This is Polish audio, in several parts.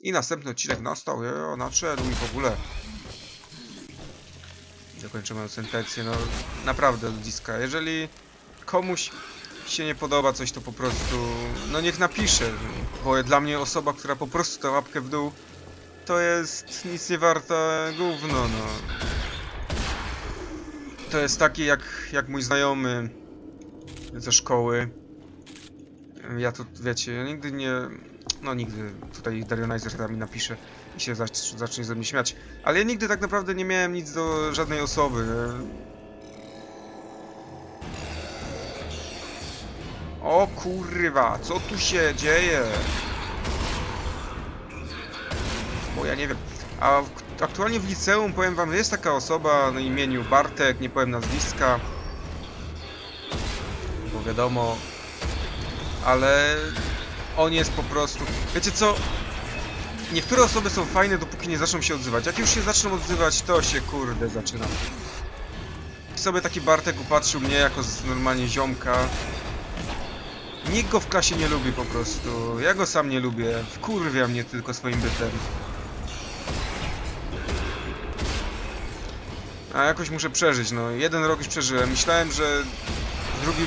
I następny odcinek nastał, jo, nadszedł i w ogóle. Zakończę moją sentencję, no naprawdę ludziska, jeżeli komuś się nie podoba coś, to po prostu, no niech napisze, bo dla mnie osoba, która po prostu tę łapkę w dół, to jest nic nie warta gówno, no. To jest taki jak, jak mój znajomy ze szkoły. Ja tu, wiecie, ja nigdy nie, no nigdy tutaj Darionizer tam mi napisze i się zac- zacznie ze mnie śmiać, ale ja nigdy tak naprawdę nie miałem nic do żadnej osoby. O kurwa, co tu się dzieje? Bo ja nie wiem. A w- aktualnie w liceum powiem wam, jest taka osoba na imieniu Bartek, nie powiem nazwiska. Bo wiadomo. Ale on jest po prostu. Wiecie co? Niektóre osoby są fajne, dopóki nie zaczną się odzywać. Jak już się zaczną odzywać, to się kurde zaczyna. Sobie taki Bartek upatrzył mnie jako normalnie ziomka. Nikt go w klasie nie lubi po prostu. Ja go sam nie lubię. Wkurwia mnie tylko swoim bytem. A jakoś muszę przeżyć, no. Jeden rok już przeżyłem. Myślałem, że w drugim...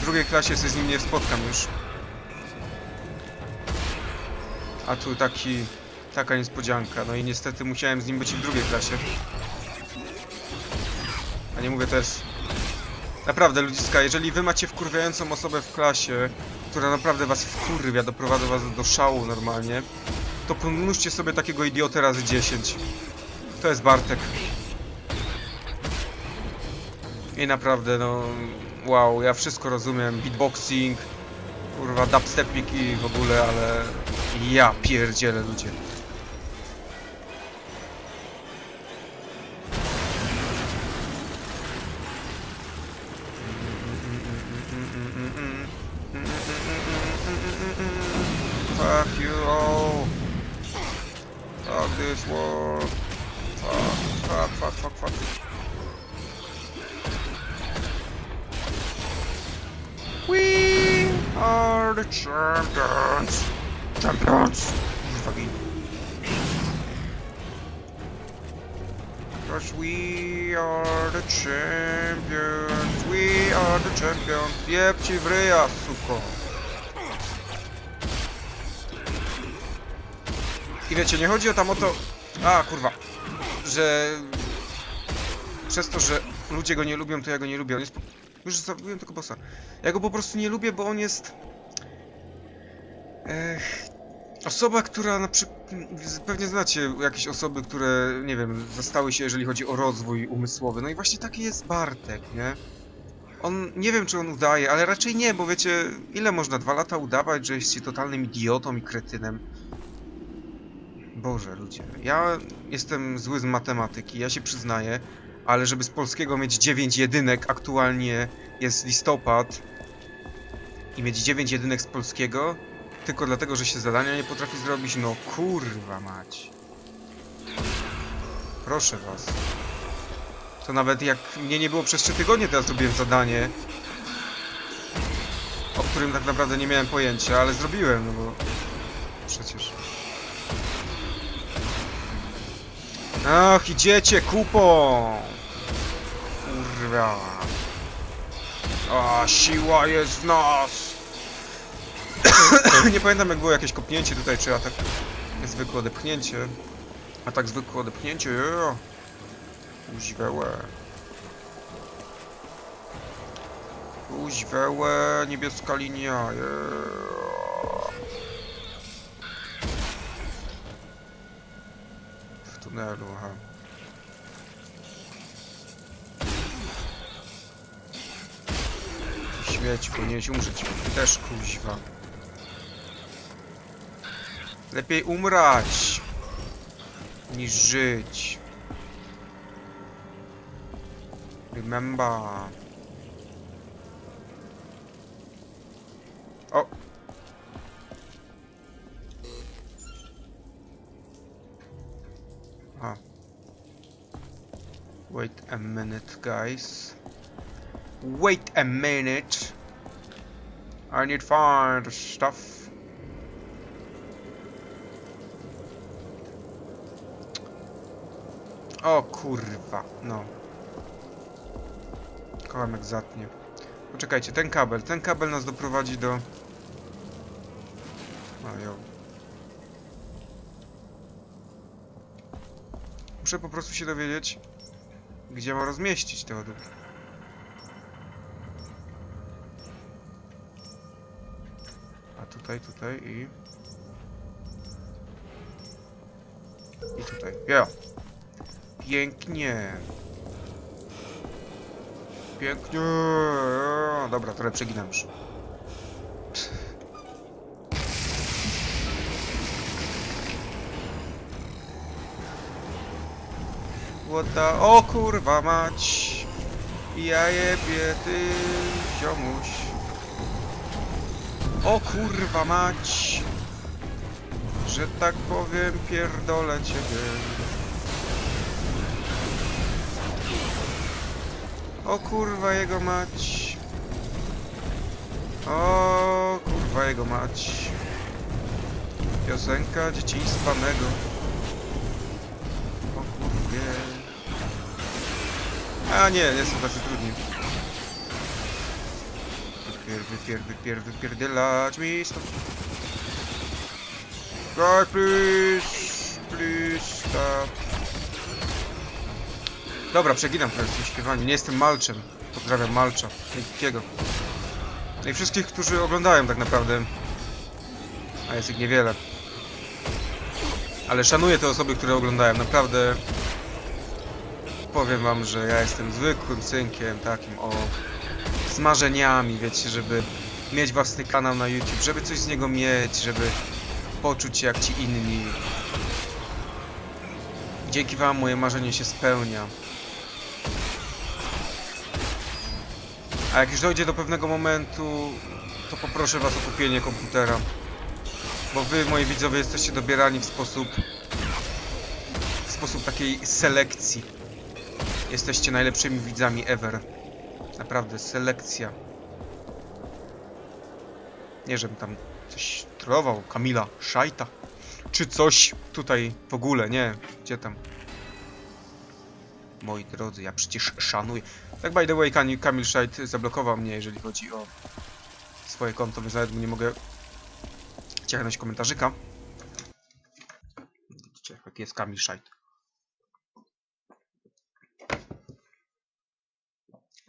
w drugiej klasie się z nim nie spotkam już. A tu taki... taka niespodzianka. No i niestety musiałem z nim być w drugiej klasie. A nie mówię też... Naprawdę, ludziska, jeżeli wy macie wkurwiającą osobę w klasie, która naprawdę was wkurwia, doprowadza was do szału normalnie, to pomnóżcie sobie takiego idiotę razy 10. To jest Bartek. I naprawdę, no... Wow, ja wszystko rozumiem. Beatboxing, kurwa, dubstepik i w ogóle, ale... Ja pierdzielę, ludzie. Fuck you all. Fuck this world. Fuck, fuck, fuck, fuck, fuck. We are the champions. Champions. Fucking. Cause we are the champions. We are the champions. Jeb ci w ryja, suko. I wiecie, nie chodzi o tam o to... A, kurwa. Że... Przez to, że ludzie go nie lubią, to ja go nie lubię. On jest... Już zabiłem tego bossa. Ja go po prostu nie lubię, bo on jest... Ech... Osoba, która na przykład... Pewnie znacie jakieś osoby, które, nie wiem, zastały się, jeżeli chodzi o rozwój umysłowy. No i właśnie taki jest Bartek, nie? On, nie wiem czy on udaje, ale raczej nie, bo wiecie, ile można dwa lata udawać, że jest się totalnym idiotą i kretynem? Boże, ludzie. Ja jestem zły z matematyki, ja się przyznaję, ale żeby z polskiego mieć 9 jedynek, aktualnie jest listopad i mieć 9 jedynek z polskiego, tylko dlatego, że się zadania nie potrafi zrobić, no kurwa mać. Proszę was. To nawet jak mnie nie było przez 3 tygodnie, ja zrobiłem zadanie, o którym tak naprawdę nie miałem pojęcia, ale zrobiłem, no bo przecież... Ach, idziecie kupą! Kurwa. A, siła jest w nas! Nie pamiętam jak było jakieś kopnięcie tutaj, czy atak zwykłe odepchnięcie. A tak zwykłe odepchnięcie, yeah. Kuźwełe. Kuźwełe, niebieska linia, yeah. W tunelu, aha. Śmieć, powinieneś umrzeć. Też, kuźwa. Lepiej umrać niż żyć. Remember. O! A. Wait a minute, guys. Wait a minute. I need find stuff. O kurwa, no. Kołamek zatnie. Poczekajcie, ten kabel, ten kabel nas doprowadzi do... No, Ojo. Muszę po prostu się dowiedzieć, gdzie ma rozmieścić te ładunki. Tutaj, tutaj i... I tutaj. Jo. Pięknie. Pięknie. Dobra, trochę przeginam już. O kurwa mać. Ja jebie ty ziomuś. O kurwa mać. Że tak powiem pierdolę ciebie. O kurwa jego mać. O kurwa jego mać. Piosenka dzieciństwa mego. O kurwie. A nie, nie są tacy trudni. Wypier, wypier, wypier, wypierdylać mi stąd. God, please, please stop. Dobra, przeginam tym śpiewaniu. Nie jestem malczem. Pozdrawiam malcza. Wielkiego. No i wszystkich, którzy oglądają tak naprawdę. A jest ich niewiele. Ale szanuję te osoby, które oglądają. Naprawdę powiem wam, że ja jestem zwykłym synkiem takim o z marzeniami, wiecie, żeby mieć własny kanał na YouTube, żeby coś z niego mieć, żeby poczuć się jak ci inni. Dzięki wam moje marzenie się spełnia. A jak już dojdzie do pewnego momentu, to poproszę was o kupienie komputera. Bo wy, moi widzowie, jesteście dobierani w sposób... w sposób takiej selekcji. Jesteście najlepszymi widzami ever. Naprawdę, selekcja. Nie, żebym tam coś trollował, Kamila, szajta. Czy coś tutaj w ogóle, nie. Gdzie tam? Moi drodzy, ja przecież szanuję. Tak by the way, Kamil, Szajt zablokował mnie, jeżeli chodzi o swoje konto, więc nawet nie mogę ciachnąć komentarzyka. Widzicie, jaki jest Kamil Szajt.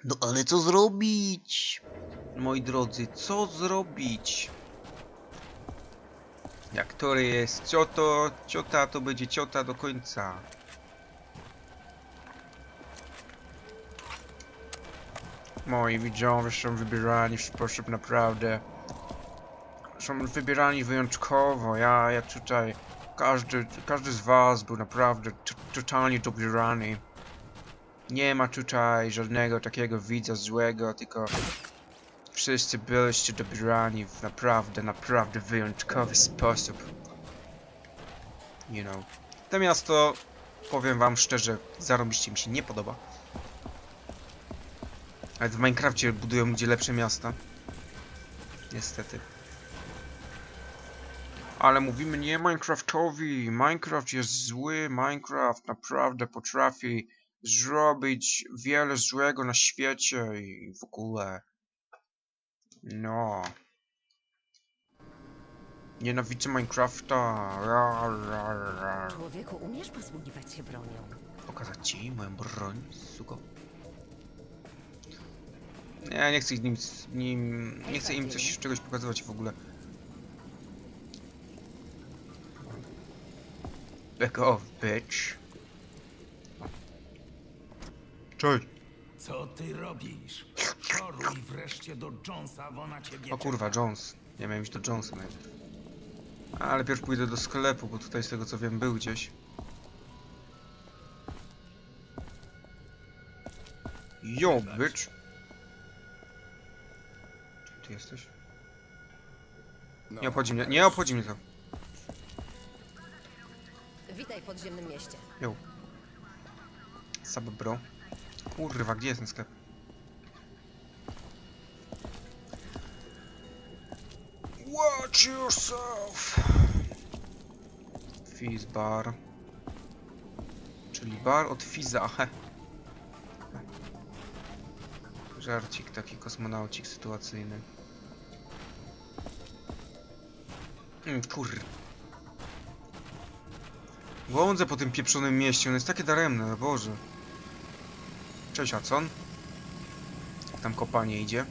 No ale co zrobić? Moi drodzy, co zrobić? Jak Tory jest cioto, ciota, to będzie ciota do końca. Moi widzowie są wybierani w sposób naprawdę... Są wybierani wyjątkowo. Ja, ja tutaj... Każdy, każdy z was był naprawdę totalnie dobierany. Nie ma tutaj żadnego takiego widza złego, tylko... Wszyscy byliście dobierani w naprawdę, naprawdę wyjątkowy sposób. You know. To miasto, powiem wam szczerze, zarobiście mi się nie podoba. Nawet w Minecrafcie budują ludzie lepsze miasta. Niestety. Ale mówimy nie Minecraftowi. Minecraft jest zły. Minecraft naprawdę potrafi zrobić wiele złego na świecie i w ogóle. No. Nienawidzę Minecrafta. Ra, ra, ra. Człowieku, umiesz posługiwać się bronią? Pokazać ci moją broń, suko. Ja nie chcę nim, nim nie chcę im coś czegoś pokazywać w ogóle. Back off, bitch. Cześć. Co ty robisz? Czoruj wreszcie do Jonesa, bo na ciebie O kurwa, Jones. Nie miałem iść do Jonesa najpierw. Ale pierw pójdę do sklepu, bo tutaj z tego co wiem był gdzieś. Yo, bitch. Gdzie ty jesteś? Nie obchodzi mnie, nie obchodzi mnie to. Witaj w podziemnym mieście. Yo. Sub bro. Kurwa, gdzie jest ten sklep? Watch yourself. Fizz bar. Czyli bar od Fiza. He. Żarcik taki kosmonaucik sytuacyjny. Mm, kur... Błądzę po tym pieprzonym mieście, on jest takie daremne, Boże. Cześć. Jak tam kopanie idzie?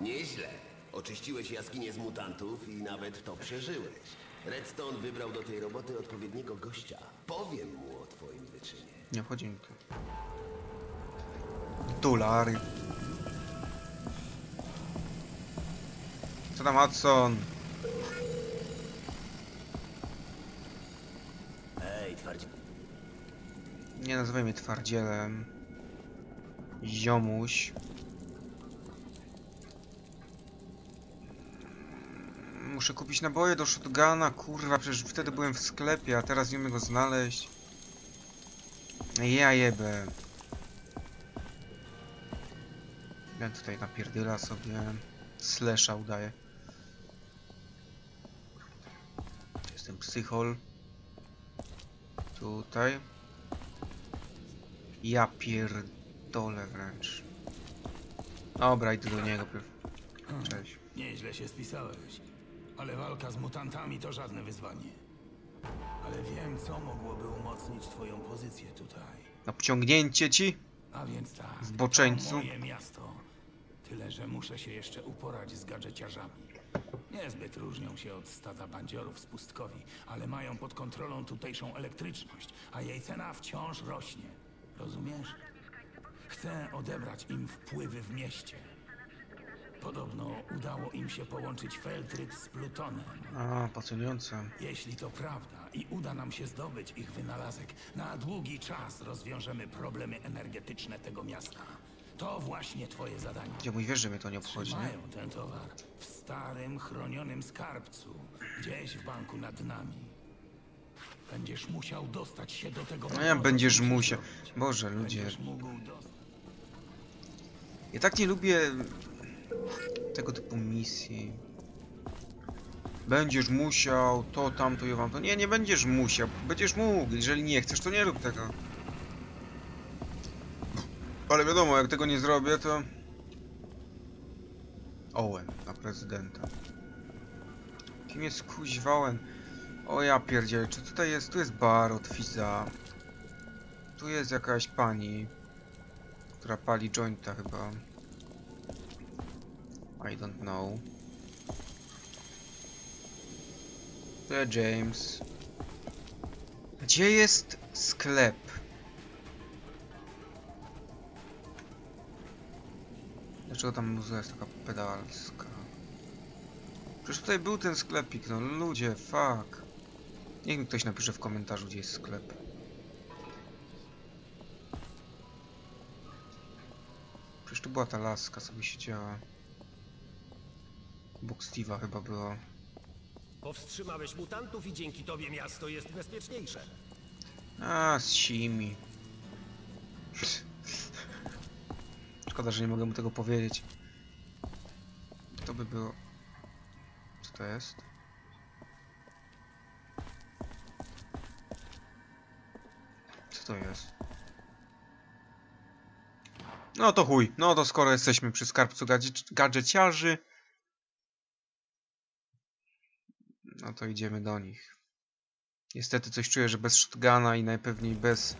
Nieźle. Oczyściłeś jaskinię z mutantów i nawet to przeżyłeś. Redstone wybrał do tej roboty odpowiedniego gościa. Powiem mu o twoim wyczynie. Nie mnie to. Dolary. Co tam, Hudson? Ej, twardzi... Nie nazywaj mnie twardzielem. Ziomuś. Muszę kupić naboje do shotguna, kurwa, przecież wtedy byłem w sklepie, a teraz nie umiem go znaleźć. Ja jebę. Ja tutaj napierdyla sobie. Slasha udaję. Jestem psychol. Tutaj. Ja pierdolę wręcz. Dobra, idę do niego. Cześć. Nieźle się spisałeś. Ale walka z mutantami to żadne wyzwanie. Ale wiem, co mogłoby umocnić twoją pozycję tutaj. Na pociągnięcie ci? A więc tak. Zboczeńcu. To moje miasto. Tyle, że muszę się jeszcze uporać z gadżeciarzami. Niezbyt różnią się od stada bandziorów z pustkowi, ale mają pod kontrolą tutejszą elektryczność, a jej cena wciąż rośnie. Rozumiesz? Chcę odebrać im wpływy w mieście. Podobno udało im się połączyć Feltryt z Plutonem. A, pasjonujące. Jeśli to prawda i uda nam się zdobyć ich wynalazek, na długi czas rozwiążemy problemy energetyczne tego miasta. To właśnie twoje zadanie. Gdzie mój wiesz, że mnie to nie obchodzi, nie? Trzymają ten towar w starym, chronionym skarbcu, gdzieś w banku nad nami. Będziesz musiał dostać się do tego... No ja będziesz musiał. Boże, ludzie. Ja tak nie lubię tego typu misji. Będziesz musiał, to, tamto i wam to. Nie, nie będziesz musiał. Będziesz mógł. Jeżeli nie chcesz, to nie rób tego. Ale wiadomo, jak tego nie zrobię, to... Owen na prezydenta. Kim jest kuźwa Owen? O ja pierdzielę, czy tutaj jest... Tu jest bar od Fiza. Tu jest jakaś pani, która pali jointa chyba. I don't know. To James. Gdzie jest sklep? Dlaczego tam muza jest taka pedalska? Przecież tutaj był ten sklepik, no ludzie, fuck. Niech mi ktoś napisze w komentarzu, gdzie jest sklep. Przecież tu była ta laska, sobie siedziała. Bóg Steve'a chyba była. Powstrzymałeś mutantów i dzięki tobie miasto jest bezpieczniejsze. A, z simi. Szkoda, że nie mogę mu tego powiedzieć. To by było... Co to jest? To jest? No to chuj. No to skoro jesteśmy przy skarbcu gadże- gadżeciarzy, no to idziemy do nich. Niestety coś czuję, że bez shotguna i najpewniej bez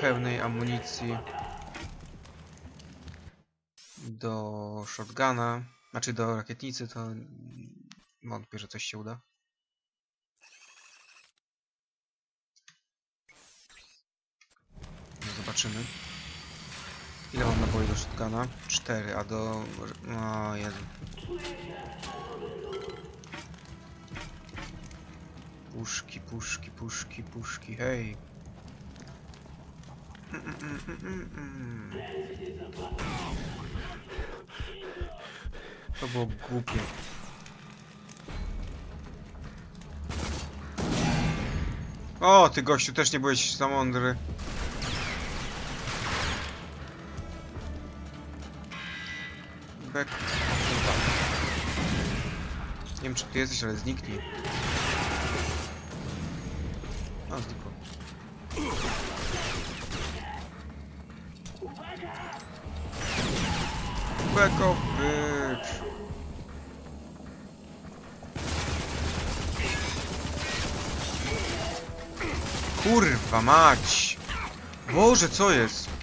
pełnej amunicji do shotguna, znaczy do rakietnicy, to wątpię, że coś się uda. No zobaczymy. Ile mam naboi do shotguna? 4, a do... No Jezu. Puszki, puszki, puszki, puszki, hej. To było głupie. O, ty gościu też nie byłeś za mądry. Wiem czy ty jesteś, ale zniknij. A, znikło. Beko, bitch. Kurwa mać! Boże, co jest?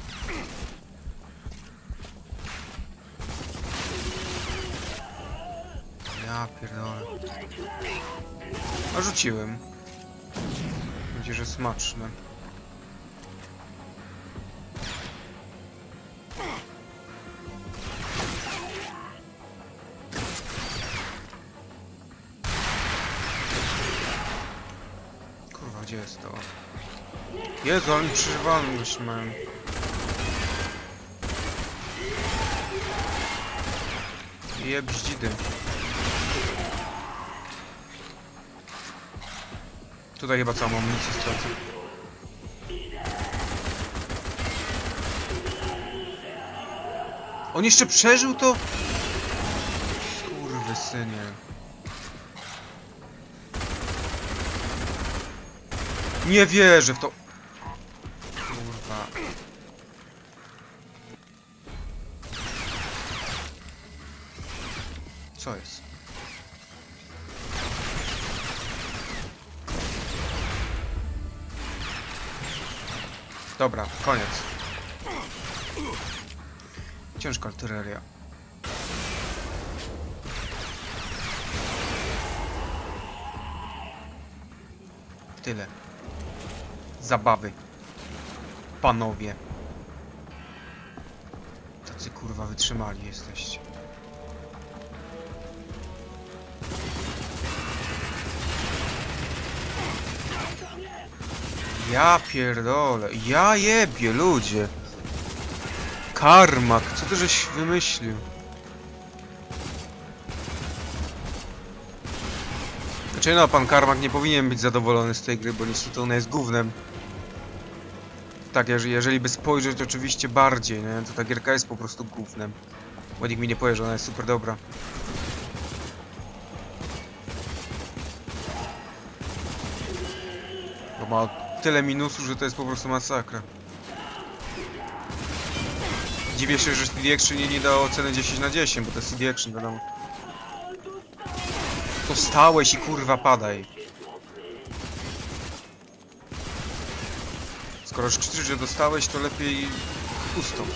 A rzuciłem. Będzie, że smaczne. Kurwa, gdzie jest to? Jezu, oni. Jeb bździdy. Tutaj chyba całą amunicję stracę. On jeszcze przeżył to? Kurwy synie. Nie wierzę w to. Kurwa. Co jest? Dobra, koniec. Ciężka artyleria. Tyle. Zabawy. Panowie. Tacy kurwa wytrzymali jesteście. Ja pierdolę. Ja jebie, ludzie. Karmak, co ty żeś wymyślił? Znaczy no, pan Karmak nie powinien być zadowolony z tej gry, bo niestety ona jest gównem. Tak, jeżeli, jeżeli by spojrzeć oczywiście bardziej, nie, to ta gierka jest po prostu gównem. Bo nikt mi nie powie, że ona jest super dobra. Bo ma tyle minusów, że to jest po prostu masakra. Dziwię się, że CD Action nie, nie dało oceny 10 na 10, bo to jest CD Action, wiadomo. Dostałeś i kurwa padaj. Skoro już krzyczysz, że dostałeś, to lepiej ustąp.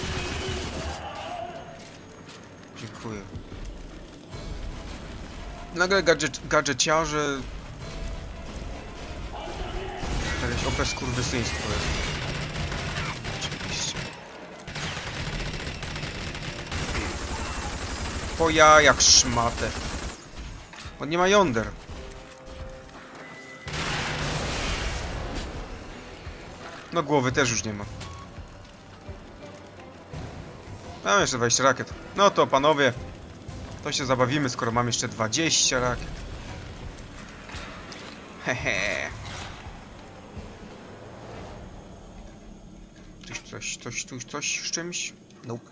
Dziękuję. Nagle gadżet, gadżeciarze... skurwysyństwo jest. Oczywiście. Po jajach szmatę. On nie ma jąder. No głowy też już nie ma. Mam jeszcze 20 rakiet. No to panowie, to się zabawimy, skoro mam jeszcze 20 rakiet. Hehe. Coś, coś, coś, coś, z czymś? Nope.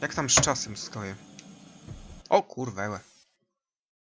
Jak tam z czasem stoję? O kurwa, ełe.